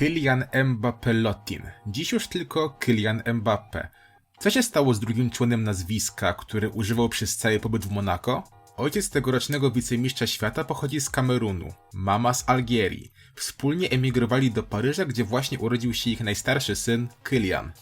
Kylian Mbappé Lottin. Dziś już tylko Kylian Mbappé. Co się stało z drugim członem nazwiska, który używał przez cały pobyt w Monako? Ojciec tegorocznego wicemistrza świata pochodzi z Kamerunu, mama z Algierii. Wspólnie emigrowali do Paryża, gdzie właśnie urodził się ich najstarszy syn, Kylian.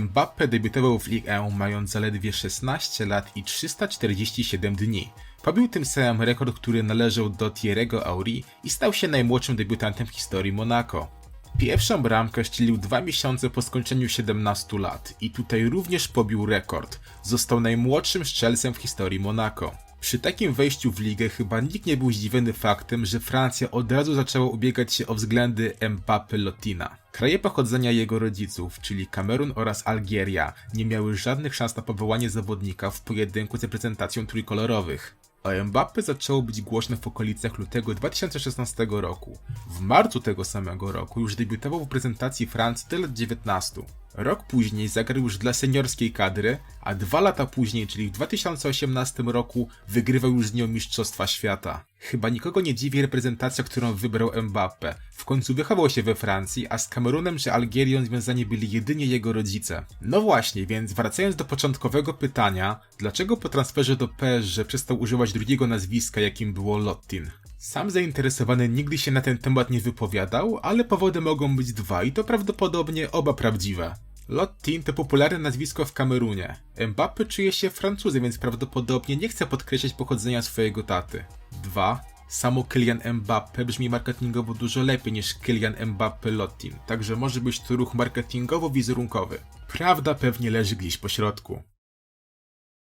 Mbappe debiutował w Ligue 1 mając zaledwie 16 lat i 347 dni. Pobił tym samym rekord, który należał do Thierry'ego Henry i stał się najmłodszym debiutantem w historii Monaco. Pierwszą bramkę ścielił dwa miesiące po skończeniu 17 lat i tutaj również pobił rekord. Został najmłodszym strzelcem w historii Monaco. Przy takim wejściu w ligę chyba nikt nie był zdziwiony faktem, że Francja od razu zaczęła ubiegać się o względy Mbappé Lotina. Kraje pochodzenia jego rodziców, czyli Kamerun oraz Algieria, nie miały żadnych szans na powołanie zawodnika w pojedynku z reprezentacją trójkolorowych. O Mbappé zaczęło być głośno w okolicach lutego 2016 roku. W marcu tego samego roku już debiutował w prezentacji Francji do lat 19. Rok później zagrał już dla seniorskiej kadry, a dwa lata później, czyli w 2018 roku, wygrywał już z nią Mistrzostwa Świata. Chyba nikogo nie dziwi reprezentacja, którą wybrał Mbappé. W końcu wychował się we Francji, a z Kamerunem czy Algierią związani byli jedynie jego rodzice. No właśnie, więc wracając do początkowego pytania, dlaczego po transferze do PSG przestał używać drugiego nazwiska, jakim było Lottin? Sam zainteresowany nigdy się na ten temat nie wypowiadał, ale powody mogą być dwa i to prawdopodobnie oba prawdziwe. Lottin to popularne nazwisko w Kamerunie. Mbappé czuje się Francuzem, więc prawdopodobnie nie chce podkreślać pochodzenia swojego taty. 2. Samo Kylian Mbappé brzmi marketingowo dużo lepiej niż Kylian Mbappé Lottin, także może być to ruch marketingowo-wizerunkowy. Prawda pewnie leży gdzieś po środku.